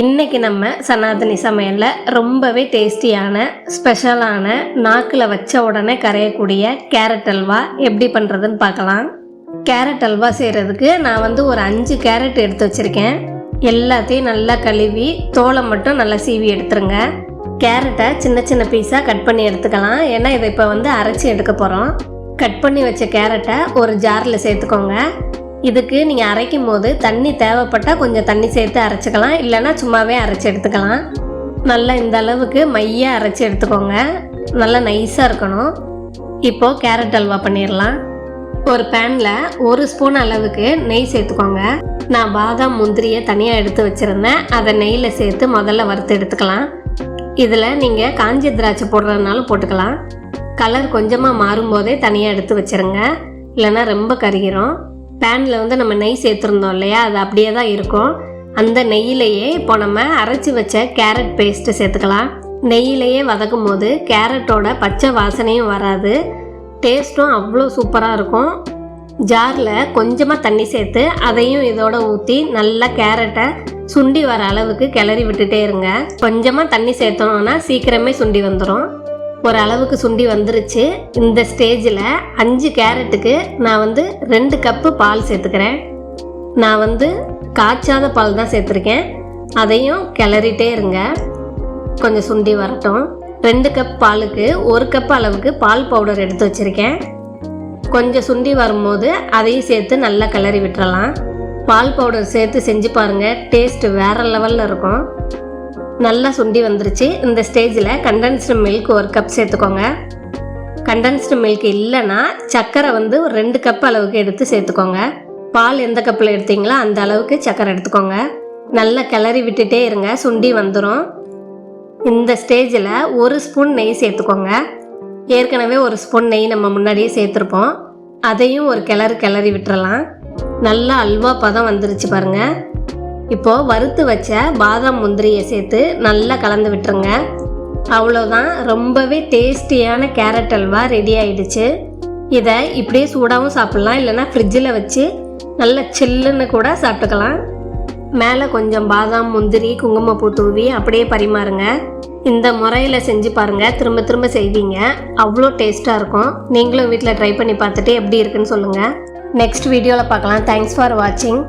இன்னைக்கு நம்ம சனாதனி சமையலில் ரொம்பவே டேஸ்டியான ஸ்பெஷலான நாக்கில் வச்ச உடனே கரையக்கூடிய கேரட் அல்வா எப்படி பண்ணுறதுன்னு பார்க்கலாம். கேரட் அல்வா செய்கிறதுக்கு நான் வந்து ஒரு அஞ்சு கேரட் எடுத்து வச்சுருக்கேன். எல்லாத்தையும் நல்லா கழுவி தோலை மட்டும் நல்லா சீவி எடுத்துருங்க. கேரட்டை சின்ன சின்ன பீஸாக கட் பண்ணி எடுத்துக்கலாம். ஏன்னா இதை இப்போ வந்து அரைச்சி எடுக்க போகிறோம் கட் பண்ணி வச்ச கேரட்டை ஒரு ஜாரில் சேர்த்துக்கோங்க. இதுக்கு நீங்கள் அரைக்கும் போது தண்ணி தேவைப்பட்டால் கொஞ்சம் தண்ணி சேர்த்து அரைச்சிக்கலாம். இல்லைன்னா சும்மாவே அரைச்சி எடுத்துக்கலாம். நல்லா இந்த அளவுக்கு மையாக அரைச்சி எடுத்துக்கோங்க. நல்லா நைஸாக இருக்கணும். இப்போது கேரட் அல்வா பண்ணிடலாம். ஒரு பேனில் ஒரு ஸ்பூன் அளவுக்கு நெய் சேர்த்துக்கோங்க. நான் பாதாம் முந்திரியை தனியாக எடுத்து வச்சுருந்தேன். அதை நெய்யில் சேர்த்து முதல்ல வறுத்து எடுத்துக்கலாம். இதில் நீங்கள் காஞ்சி திராட்சை போடுறதுனாலும் போட்டுக்கலாம். கலர் கொஞ்சமாக மாறும்போதே தனியாக எடுத்து வச்சுருங்க. இல்லைன்னா ரொம்ப கருகிரும். பேனில் வந்து நம்ம நெய் சேர்த்துருந்தோம் இல்லையா? அது அப்படியே தான் இருக்கும். அந்த நெய்யிலேயே இப்போ நம்ம அரைச்சி வச்ச கேரட் பேஸ்ட்டு சேர்த்துக்கலாம். நெய்யிலையே வதக்கும் போது கேரட்டோட பச்சை வாசனையும் வராது. டேஸ்ட்டும் அவ்வளோ சூப்பராக இருக்கும். ஜாரில் கொஞ்சமாக தண்ணி சேர்த்து அதையும் இதோட ஊற்றி நல்லா கேரட்டை சுண்டி வர அளவுக்கு கிளறி விட்டுட்டே இருங்க. கொஞ்சமாக தண்ணி சேர்த்தோம்னா சீக்கிரமே சுண்டி வந்துடும் ஒரு அளவுக்கு சுண்டி வந்துருச்சு. இந்த ஸ்டேஜில் அஞ்சு கேரட்டுக்கு நான் வந்து ரெண்டு கப்பு பால் சேர்த்துக்கிறேன். நான் வந்து காய்ச்சாத பால் தான் சேர்த்துருக்கேன். அதையும் கிளறிட்டே இருங்க. கொஞ்சம் சுண்டி வரட்டும். ரெண்டு கப் பாலுக்கு ஒரு கப் அளவுக்கு பால் பவுடர் எடுத்து வச்சுருக்கேன். கொஞ்சம் சுண்டி வரும்போது அதையும் சேர்த்து நல்லா கிளறி விட்டுறலாம். பால் பவுடர் சேர்த்து செஞ்சு பாருங்கள் டேஸ்ட்டு வேறு லெவலில் இருக்கும். நல்லா சுண்டி வந்துருச்சு. இந்த ஸ்டேஜில் கண்டென்ஸ்டு மில்க் ஒரு கப் சேர்த்துக்கோங்க. கண்டென்ஸ்டு மில்க் இல்லைன்னா சர்க்கரை வந்து ஒரு ரெண்டு கப் அளவுக்கு எடுத்து சேர்த்துக்கோங்க. பால் எந்த கப்பில் எடுத்தீங்களோ அந்த அளவுக்கு சர்க்கரை எடுத்துக்கோங்க. நல்லா கிளறி விட்டுட்டே இருங்க. சுண்டி வந்துடும் இந்த ஸ்டேஜில் ஒரு ஸ்பூன் நெய் சேர்த்துக்கோங்க. ஏற்கனவே ஒரு ஸ்பூன் நெய் நம்ம முன்னாடியே சேர்த்துருப்போம். அதையும் ஒரு கிளறு கிளறி விட்டுறலாம். நல்லா அல்வா பதம் வந்துருச்சு பாருங்கள் இப்போது வறுத்து வச்ச பாதாம் முந்திரியை சேர்த்து நல்லா கலந்து விட்டுருங்க. அவ்வளோதான் ரொம்பவே டேஸ்டியான கேரட் அல்வா ரெடி ஆயிடுச்சு. இதை இப்படியே சூடாகவும் சாப்பிட்லாம். இல்லைன்னா ஃப்ரிட்ஜில் வச்சு நல்ல சில்லுன்னு கூட சாப்பிட்டுக்கலாம். மேலே கொஞ்சம் பாதாம் முந்திரி குங்குமப்பூ தூவி அப்படியே பரிமாறுங்க. இந்த முறையில் செஞ்சு பாருங்கள் திரும்ப திரும்ப செய்வீங்க. அவ்வளோ டேஸ்ட்டாக இருக்கும். நீங்களும் வீட்டில் ட்ரை பண்ணி பார்த்துட்டு எப்படி இருக்குன்னு சொல்லுங்கள் நெக்ஸ்ட் வீடியோவில் பார்க்கலாம். தேங்க்ஸ் ஃபார் வாட்சிங்